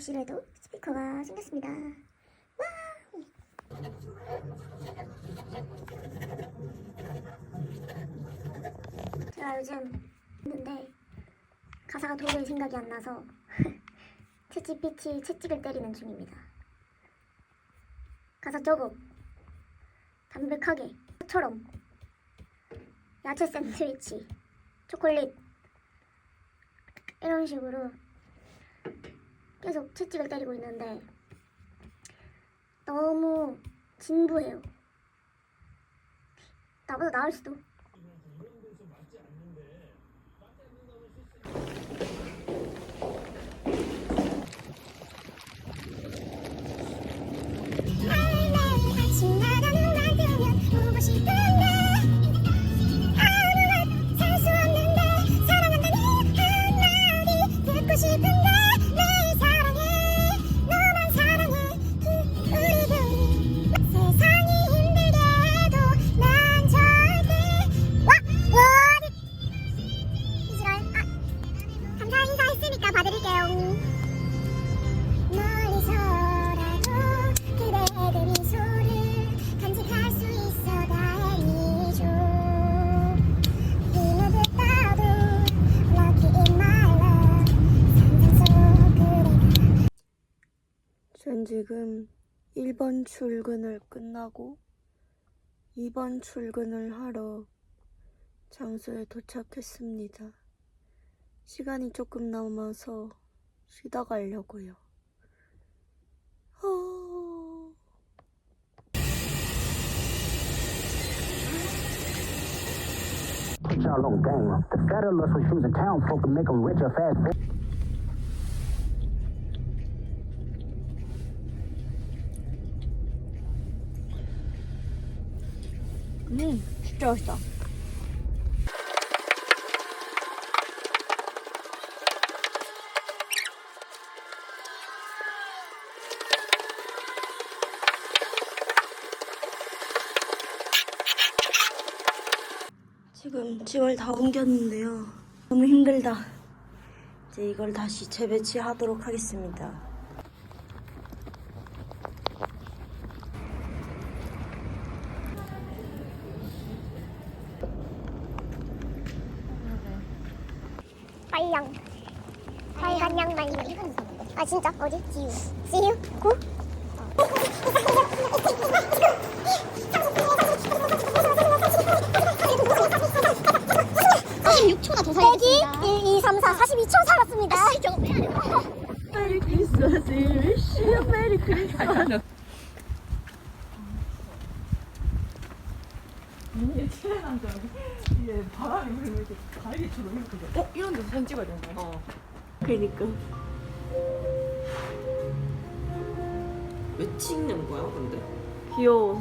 작업실에도 스피커가 생겼습니다. 와우! 제가 요즘 했는데 가사가 도저히 생각이 안 나서 채찍빛이 채찍을 때리는 중입니다. 가사 적어 담백하게 처럼 야채 샌드위치 초콜릿 이런 식으로 계속 채찍을 때리고 있는데 너무 진부해요. 나보다 나을 수도. 지금 1번 출근을 끝나고 2번 출근을 하러 장소에 도착했습니다. 시간이 조금 남아서 쉬다 가려고요. 어... 음, 진짜 맛있다. 지금 짐을 다 옮겼는데요. 너무 힘들다. 이제 이걸 다시 재배치하도록 하겠습니다. 아 진짜 어디 지우 지우 고나 100이 1, 2, 3, 4, 42초 살았습니다. 아, 저거 빼야 돼. 메리 크리스마스, 위시 메리 크리스마스. 이게 바람이 불면 이렇게 가위처럼 이렇게 돼. 어? 이런 데서 사진 찍어야 되는 거야? 어. 그러니까. 왜 찍는 거야, 근데? 귀여워.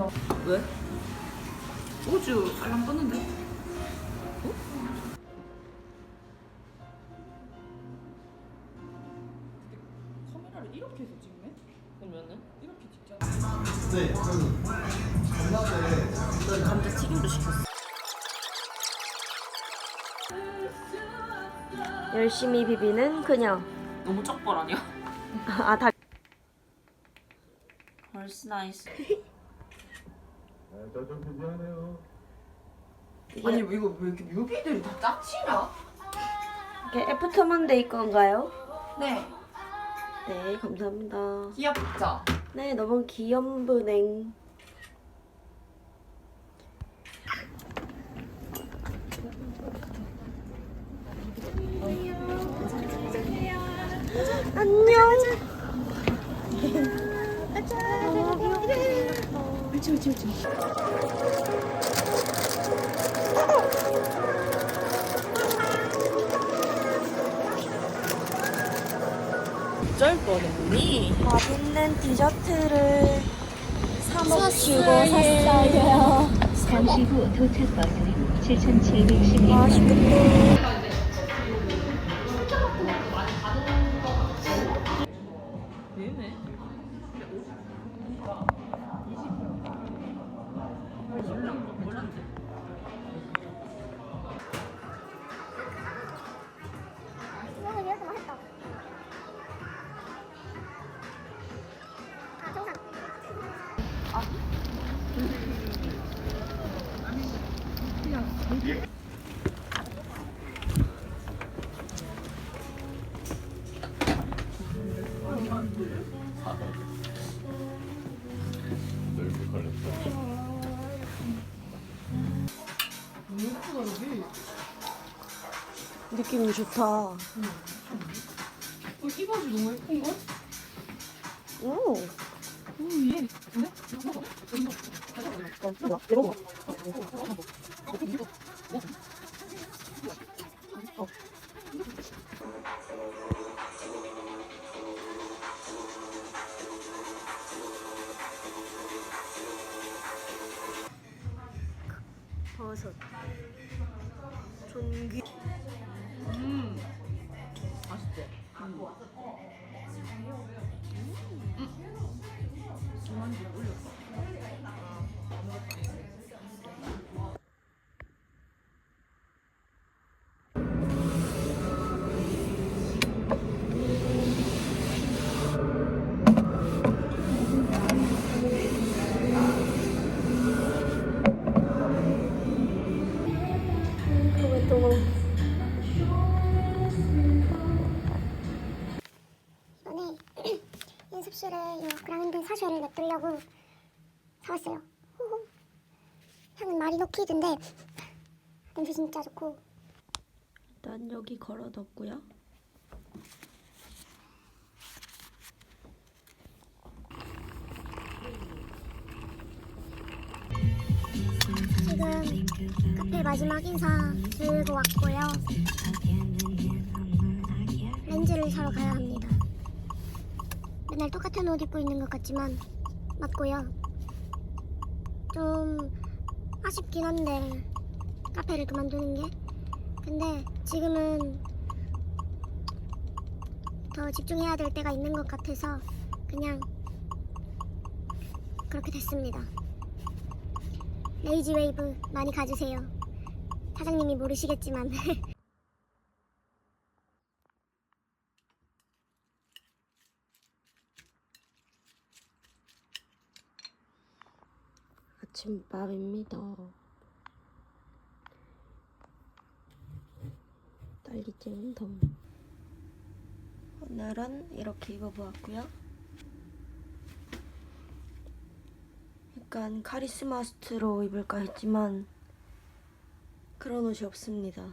어, 왜? 우주 알람 떴는데? 카 시켰어. 열심히 비비는 그녀. 너무 쩍벌 아니야? 아, 다. 벌스 나이스. 아니 이거 왜 이렇게 뮤비들이 다 짝치냐? 이게 애프터만데이 건가요? 네. 네, 감사합니다. 귀엽죠? 네, 너무 귀염분행. 그치, 그치, 그치. 어쩔 뻔했니? 맛있는 디저트를 사 먹히고 샀어요. 잠시 후 도착 버스는 7710m. 맛있겠다. 느낌이 좋다. 이 바지 너무 예쁜걸? 오. 버섯. 종귀. 냅두려고 사왔어요. 호호. 향은 마리노키드인데 냄새 진짜 좋고 일단 여기 걸어뒀고요. 지금 카페 마지막 인사 들고 왔고요. 렌즈를 사러 가야 합니다. 맨날 똑같은 옷 입고 있는 것 같지만 맞고요. 좀 아쉽긴 한데 카페를 그만두는 게. 근데 지금은 더 집중해야 될 때가 있는 것 같아서 그냥 그렇게 됐습니다. 레이지 웨이브 많이 가주세요. 사장님이 모르시겠지만 아침밥입니다. 딸기잼 덤. 오늘은 이렇게 입어보았고요. 약간 카리스마스트로 입을까 했지만 그런 옷이 없습니다.